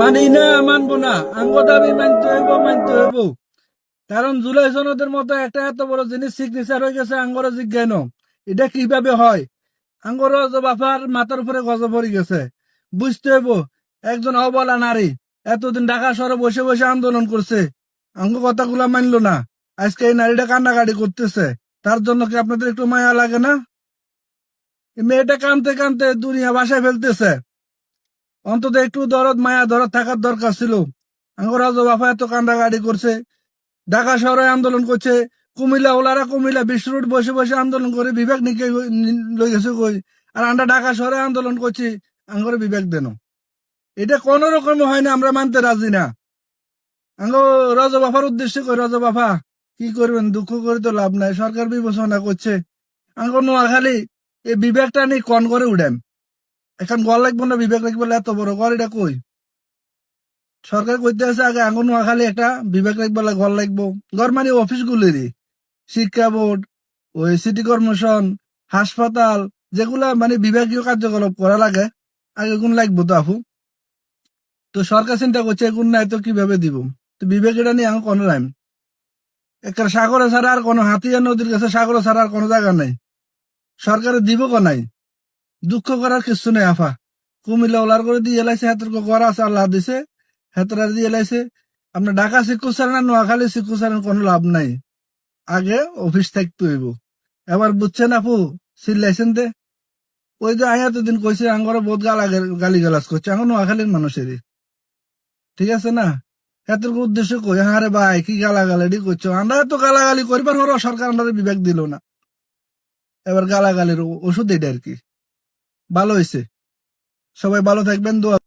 মানি না, মানবো না। আঙ্গ দাবি মানতে হইব মানতে হইব। কারণ জুলাই সনদের মতো একটা এত বড় জিনিস সিগনেচার হয়ে গেছে আঙ্গর জিজ্ঞান এটা কীভাবে হয়? বাফার মাথার উপরে গেছে। বুঝতে হইব, একজন অবলা নারী এতদিন ঢাকা শহরে বসে বসে আন্দোলন করছে। আঙ্গ কথাগুলা মানলো না। আজকে এই নারীটা কান্নাকাটি করতেছে। তার জন্য কি আপনাদের একটু মায়া লাগে না? মেয়েটা কানতে কানতে দুনিয়া বাসায় ফেলতেছে। অন্তত একটু দরদ, মায়া, দরদ থাকার দরকার ছিল। বাবা এত কান্দাকাটি করছে। ঢাকা শহরে আন্দোলন করছে। কুমিল্লা ওলারা কুমিল্লা বিশ্ব রোড বসে বসে আন্দোলন করে বিবেক নিকে লই গেছে কই? আর আমরা ঢাকা শহরে আন্দোলন করছি, আঙ্গরে বিবেক দেন। এটা কোন রকম হয় না, আমরা মানতে রাজি না। আঙ্গ রাজা বাফার উদ্দেশ্য কই, রাজা বাফা কি করবেন? দুঃখ করে তো লাভ নাই, সরকার বিবেচনা করছে। আঙ্গ নোয়াখালী এই বিবেকটা নিয়ে কন করে উঠেন। এখন গল লাগবো না, বিবেক লাগবে এত বড় ঘর এটা কই? সরকার কইতে আছে আগে আঙ্গন খালি একটা বিবেক লাগবে ঘর লাগবো। ঘর মানে অফিস গুলিরই শিক্ষা বোর্ড, ওই সিটি কর্পোরেশন, হাসপাতাল, যেগুলা মানে বিভাগীয় কার্যকলাপ করা লাগে, আগে গুণ লাগবো তো আপু? তো সরকার চিন্তা করছে গুণ নাই তো কীভাবে দিব? তো বিবেক এটা নিয়ে আমি কোনো নাই। একটা সাগরে ছাড়া আর কোনো হাতিয়া নদীর কাছে সাগরে ছাড়া আর কোনো জায়গা নাই। সরকারের দিব নাই? দুঃখ করার কিছু নেই, আফা। কুমিল্লা ওলার করে দিয়ে এলাইছে, হাতের ঘর আছে, আল্লাহ দিছে। হাতের দিয়ে এলাইছে। আপনার ঢাকা শিক্ষক স্যার না, নোয়াখালী শিক্ষক স্যারের কোনো লাভ নাই। আগে অফিস থাকতে হইব। এবার বুঝছেন আপু চিল্লাইছেন দে। ওই যে আয়া তো দিন কইছে, আঙ্গর বহুত গালা গালি গালাজ করছে আঙ্গ নোয়াখালীর মানুষেরই। ঠিক আছে না? এতের উদ্দেশ্য কই? হারে ভাই, কি গালা গালাডি করছ? আমরা তো গালাগালি করিবার হলো সরকার আমরা বিবেক দিল না। এবার গালাগালির ওষুধ এটা আর কি। ভালো হয়েছে সবাই ভালো থাকবেন দোয়া